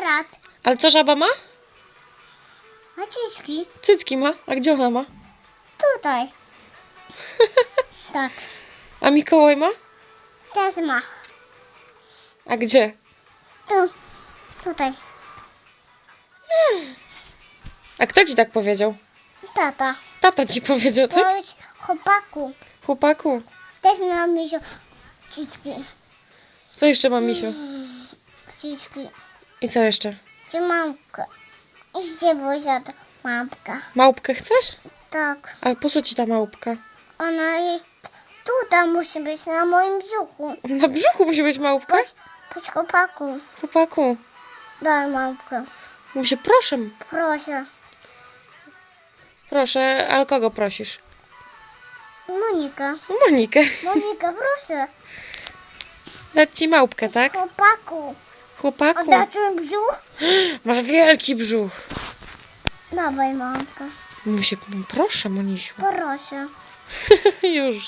Aparat. Ale co żaba ma? Naciski. Cycki ma. A gdzie ona ma? Tutaj. tak. A Mikołaj ma? Też ma. A gdzie? Tu. Tutaj. A kto ci tak powiedział? Tata. Tata ci powiedział, tak? Powiedz chłopaku. Chłopaku. Też miał mi się ciczki. Co jeszcze ma misiu? Ciczki. I co jeszcze? Czy mamkę. I się buzia mamka. Małpkę chcesz? Tak. A po co ci ta małpka? Ona jest tutaj musi być na moim brzuchu. Na brzuchu musi być małpka? Chodź, chodź chłopaku. Chłopaku. Daj mamkę. Mówi się, proszę, Proszę. proszę, ale kogo prosisz? Monika. Monikę. Monika, proszę. Dać ci małpkę, tak? Chłopaku. Chłopaku. Brzuch? Masz wielki brzuch. Dawaj mamkę. Mówi się, proszę, Monisiu. Proszę. Już.